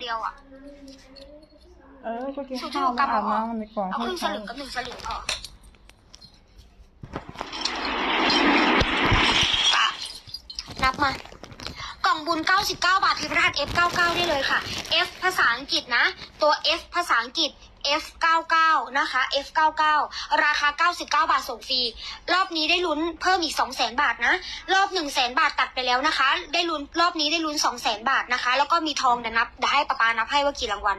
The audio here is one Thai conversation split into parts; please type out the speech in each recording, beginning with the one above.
เดียวอะ เออก็กินสุดข้าวกลัแล้บวมาอาบน้ำมันดีกว่าเอาครึ่งสให้ลึงกับหนึ่งสลึงพอปะนับมากล่องบุญ 99 บาทพิมพ์รหัส F99 ได้เลยค่ะ F ภาษาอังกฤษนะ ตัว F ภาษาอังกฤษ F99 นะคะ F99 ราคา 99 บาทส่งฟรี รอบนี้ได้ลุ้นเพิ่มอีก 200,000 บาทนะ รอบ 100,000 บาทตัดไปแล้วนะคะ ได้ลุ้นรอบนี้ได้ลุ้น 200,000 บาทนะคะ แล้วก็มีทองเดี๋ยวนับเดี๋ยวให้ป้าปานับให้ว่ากี่รางวัล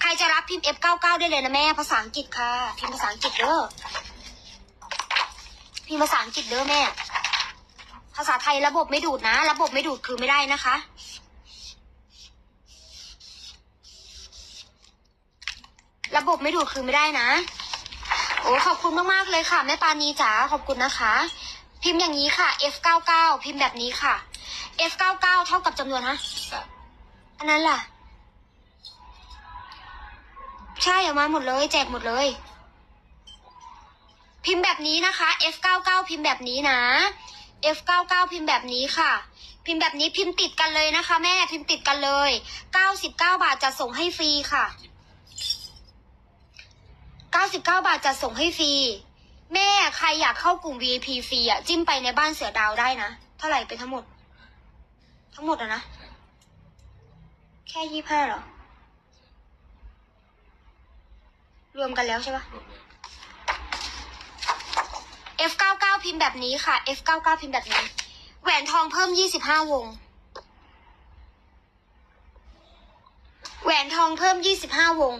ใครจะรับพิมพ์ F99 ได้เลยนะแม่ ภาษาอังกฤษค่ะ พิมพ์ภาษาอังกฤษเด้อ พิมพ์ภาษาอังกฤษเด้อแม่ ภาษาไทยระบบไม่ดูดนะ ระบบไม่ดูดคือไม่ได้นะคะ ระบบไม่ดูดคือไม่ได้นะ โอ้ขอบคุณมากๆเลยค่ะ แม่ปานีจ๋าขอบคุณนะคะ พิมพ์อย่างนี้ค่ะ F99 พิมพ์แบบนี้ค่ะ F99 เท่ากับจำนวนฮะอันนั้นล่ะ ใช่เอามาหมดเลย แจกหมดเลย พิมพ์แบบนี้นะคะ F99 พิมพ์แบบนี้นะ F99 พิมพ์แบบนี้ค่ะ พิมพ์แบบนี้พิมพ์ติดกันเลยนะคะ แม่พิมพ์ติดกันเลย 99 บาทจะส่งให้ฟรีค่ะ 99 บาทจะส่งให้ฟรี แม่ใครอยากเข้ากลุ่ม VIP ฟรีอะ จิ้มไปในบ้านเสือดาวได้นะ เท่าไหร่ไปทั้งหมด ทั้งหมดอะนะ แค่ยี่ห้าหรอ รวมกันแล้วใช่ปะ F99 พิมพ์แบบนี้ค่ะ F99 พิมพ์แบบนี้ แหวนทองเพิ่ม 25 วง แหวนทองเพิ่ม 25 วง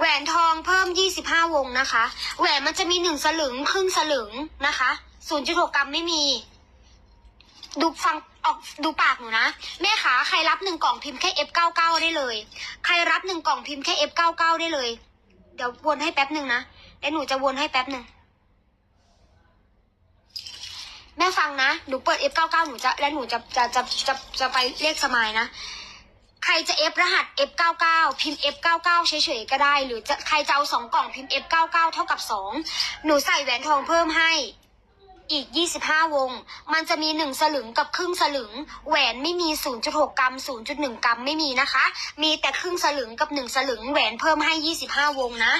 แหวนทองเพิ่ม 25 วงนะคะ แหวนมันจะมีหนึ่งสลึงครึ่งสลึงนะคะ0.6กรัมไม่มี ดูฟังออกดูปากหนูนะ แม่ขาใครรับหนึ่งกล่องพิมพ์แค่ F99 ได้เลย ใครรับหนึ่งกล่องพิมพ์แค่ F99 ได้เลย เดี๋ยววนให้แป๊บหนึ่งนะเดี๋ยวหนูจะวนให้แป๊บหนึ่งแม่ฟังนะ หนูเปิด F99 หนูจะ และหนูจะจะจะจะจะไปเลขสมายนะ ใครจะ F รหัส F99 พิมพ์ F99 เฉยๆก็ได้ หรือจะใครจะเอาสองกล่องพิมพ์ F99 เท่ากับสองหนูใส่แหวนทองเพิ่มให้ อีก 25 วง มันจะมี 1 สลึงกับครึ่งสลึง แหวนไม่มี 0.6 กรัม 0.1 กรัมไม่มีนะคะ มีแต่ครึ่งสลึงกับ 1 สลึง แหวนเพิ่มให้ 25 วงนะ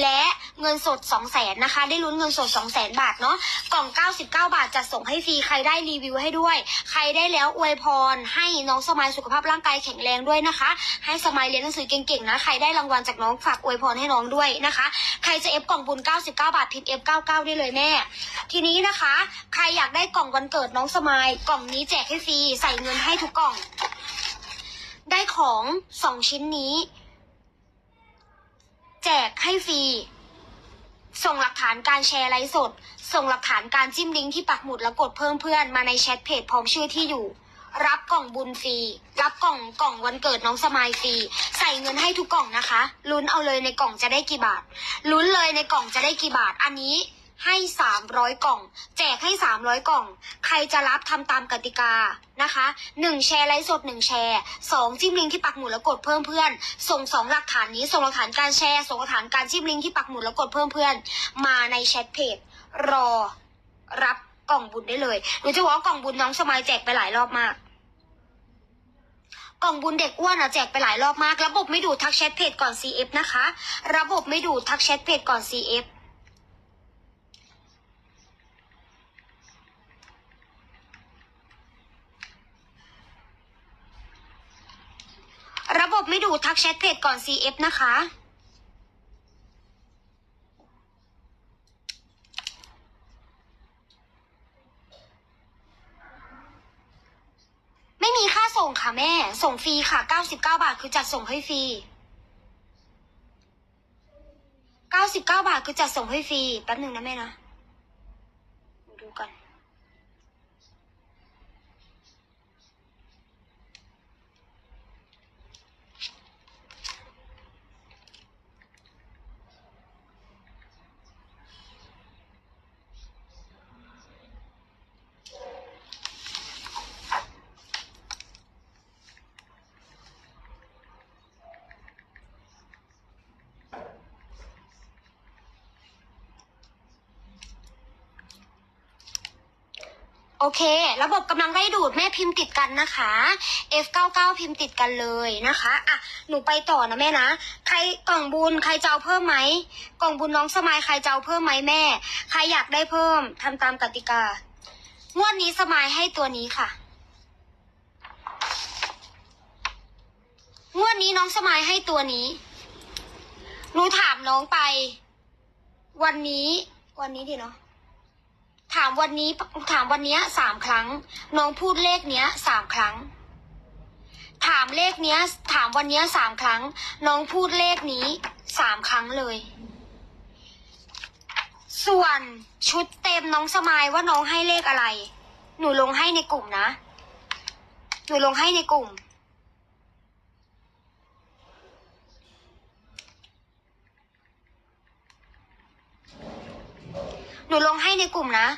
และเงินสด 200,000นะคะ ได้ลุ้นเงินสด 200,000บาทเนาะ กล่อง 99 บาทจะส่งให้ฟรี ใครได้รีวิวให้ด้วย ใครได้แล้วอวยพร ให้น้องสมายสุขภาพร่างกายแข็งแรงด้วยนะคะ ให้สมายเรียนหนังสือเก่งๆนะ ใครได้รางวัลจากน้องฝากอวยพรให้น้องด้วยนะคะ ใครจะเอฟกล่องบุญ 99 บาทพิมพ์ F99 ได้เลยแม่ ทีนี้นะคะใครอยากได้กล่องวันเกิดน้องสมายกล่องนี้แจกให้ฟรีใส่เงินให้ทุกกล่อง ได้ของสองชิ้นนี้ แจกให้ฟรีส่งหลักฐานการแชร์ไลฟ์สด ส่งหลักฐานการจิ้มลิงก์ที่ปักหมุดแล้วกดเพิ่มเพื่อนมาในแชทเพจพร้อมชื่อที่อยู่ รับกล่องบุญฟรี รับกล่องกล่องวันเกิดน้องสมายฟรี ใส่เงินให้ทุกกล่องนะคะ ลุ้นเอาเลยในกล่องจะได้กี่บาท ลุ้นเลยในกล่องจะได้กี่บาท อันนี้ ให้สามร้อยกล่อง แจกให้สามร้อยกล่อง ใครจะรับทำตามกติกานะคะหนึ่งแชร์ไลฟ์สดหนึ่งแชร์สองจิ้มลิงก์ที่ปักหมุดแล้วกดเพิ่มเพื่อน ส่งสองหลักฐานนี้ส่งหลักฐานการแชร์ส่งหลักฐานการจิ้มลิงก์ที่ปักหมุดแล้วกดเพิ่มเพื่อน มาในแชทเพจรอรับกล่องบุญได้เลยหนูจะบอกว่ากล่องบุญน้องสมัยแจกไปหลายรอบมากกล่องบุญเด็กอ้วนอะแจกไปหลายรอบมาก ระบบไม่ดูทักแชทเพจก่อน CF นะคะ ระบบไม่ดูทักแชทเพจก่อน CF ระบบ ไม่ดูทักแชทเพจก่อน CF นะคะ ไม่มีค่าส่งค่ะแม่ ส่งฟรีค่ะ 99 บาทคือจัดส่งให้ฟรี 99 บาทคือจัดส่งให้ฟรี แป๊บหนึ่งนะแม่นะ ดูกัน โอเค ระบบกำลังได้ดูดแม่พิมพ์ติดกันนะคะ F99 พิมพ์ติดกันเลยนะคะอะหนูไปต่อนะแม่นะ ใครกล่องบุญใครจะเอาเพิ่มไหมกล่องบุญน้องสมายใครจะเอาเพิ่มไหมแม่ ใครอยากได้เพิ่มทำตามกติกางวดนี้สมายให้ตัวนี้ค่ะงวดนี้น้องสมายให้ตัวนี้หนูถามน้องไป วันนี้ วันนี้ดีเนาะ ถามวันนี้ถามวันเนี้ยสามครั้ง น้องพูดเลขเนี้ยสามครั้ง ถามเลขเนี้ย ถามวันเนี้ยสามครั้ง น้องพูดเลขนี้สามครั้งเลย ส่วนชุดเต็มน้องสมายว่าน้องให้เลขอะไร หนูลงให้ในกลุ่มนะ หนูลงให้ในกลุ่มหนูลงให้ในกลุ่มนะ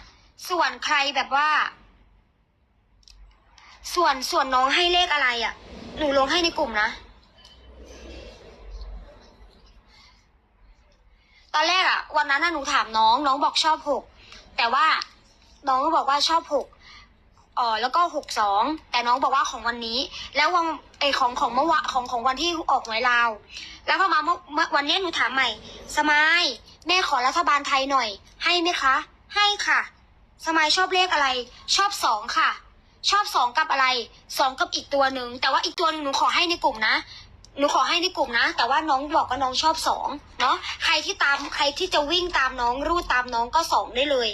ส่วนใครแบบว่า ส่วนส่วนน้องให้เลขอะไรอะ่ะ หนูลงให้ในกลุ่มนะ ตอนแรกอะ่ะ วันนั้นน่ะหนูถามน้อง น้องบอกชอบหกแต่ว่าน้องก็บอกว่าชอบหกอ๋อแล้วก็หกสองแต่น้องบอกว่าของวันนี้ แล้ววันไอของของเมื่อวะของของวันที่ออกหวยลาว แล้วพอมาเมื่อวันนี้หนูถามใหม่ สมายแม่ขอรัฐบาลไทยหน่อย ให้ไหมคะ ให้ค่ะ สมายชอบเลขอะไร ชอบสองค่ะ ชอบสองกับอะไรสองกับอีกตัวหนึ่งแต่ว่าอีกตัวหนึ่งหนูขอให้ในกลุ่มนะหนูขอให้ในกลุ่มนะ แต่ว่าน้องบอกว่าน้องชอบสองเนาะใครที่ตามใครที่จะวิ่งตามน้องรูดตามน้องก็สองได้เลย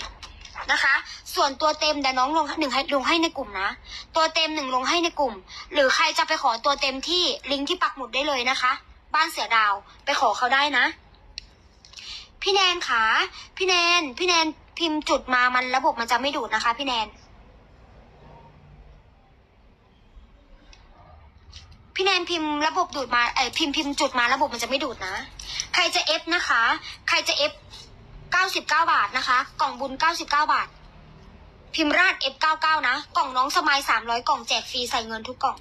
นะคะ ส่วนตัวเต็มแต่น้องลงหนึ่งให้ลงให้ในกลุ่มนะ ตัวเต็มหนึ่งลงให้ในกลุ่ม หรือใครจะไปขอตัวเต็มที่ลิงก์ที่ปักหมุดได้เลยนะคะ บ้านเสือดาวไปขอเขาได้นะ พี่แนนขาพี่แนนพี่แนน พิมพ์จุดมามันระบบมันจะไม่ดูดนะคะ พี่แนน พี่แนนพิมพ์ระบบดูดมาเออพิมพ์พิมพ์จุดมาระบบมันจะไม่ดูดนะ ใครจะเอฟนะคะ ใครจะเอฟเก้าสิบเก้าบาทนะคะ กล่องบุญเก้าสิบเก้าบาท พิมพ์ราดเอฟเก้าเก้านะ กล่องน้องสมายสามร้อยกล่องแจกฟรีใส่เงินทุกกล่อง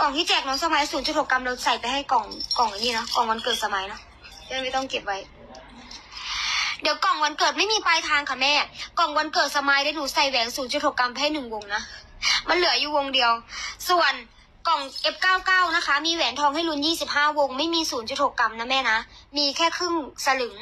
กล่องที่แจกน้องสมัยศูนย์จุดหกกรัมเราใส่ไปให้กล่องกล่องนี้นะกล่องวันเกิดสมัยนะจะไม่ต้องเก็บไว้ เดี๋ยวกล่องวันเกิดไม่มีปลายทางค่ะแม่ กล่องวันเกิดสมัยได้หนูใส่แหวนศูนย์จุดหกกรัมให้หนึ่งวงนะ มันเหลืออยู่วงเดียว ส่วนกล่อง F99 นะคะ มีแหวนทองให้ลุ้น 25 วง ไม่มี 0.6 กรัมนะแม่นะ มีแค่ครึ่งสลึง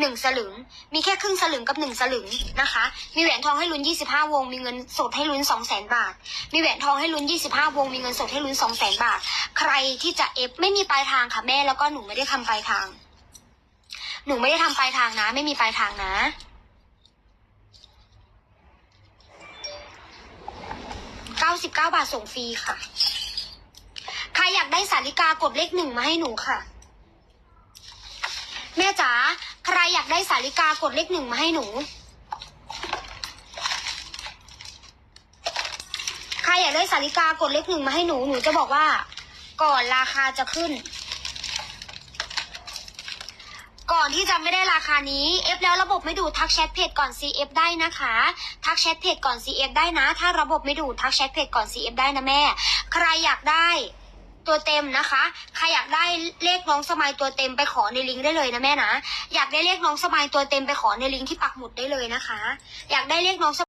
หนึ่งสลึง มีแค่ครึ่งสลึงกับหนึ่งสลึงนะคะ มีแหวนทองให้ลุ้น 25 วง มีเงินสดให้ลุ้น 200,000 บาท มีแหวนทองให้ลุ้น 25 วง มีเงินสดให้ลุ้น 200,000 บาท ใครที่จะ F ไม่มีปลายทางค่ะแม่ แล้วก็หนูไม่ได้ทำปลายทาง หนูไม่ได้ทำปลายทางนะ ไม่มีปลายทางนะ99บาทส่งฟรีค่ะ ใครอยากได้สาริกากดเลขหนึ่งมาให้หนูค่ะ แม่จ๋า ใครอยากได้สาริกากดเลขหนึ่งมาให้หนู ใครอยากได้สาริกากดเลขหนึ่งมาให้หนู หนูจะบอกว่า ก่อนราคาจะขึ้น ก่อนที่จะไม่ได้ราคานี้ F แล้วระบบไม่ดูทักแชทเพจก่อน CF ได้นะคะ ทักแชทเพจก่อน CF ได้นะ ถ้าระบบไม่ดูทักแชทเพจก่อน CF ได้นะแม่ ใครอยากได้ตัวเต็มนะคะ ใครอยากได้เลขน้องสมัยตัวเต็มไปขอในลิงก์ได้เลยนะแม่นะ อยากได้เลขน้องสมัยตัวเต็มไปขอในลิงก์ที่ปักหมุดได้เลยนะคะ อยากได้เลขน้องส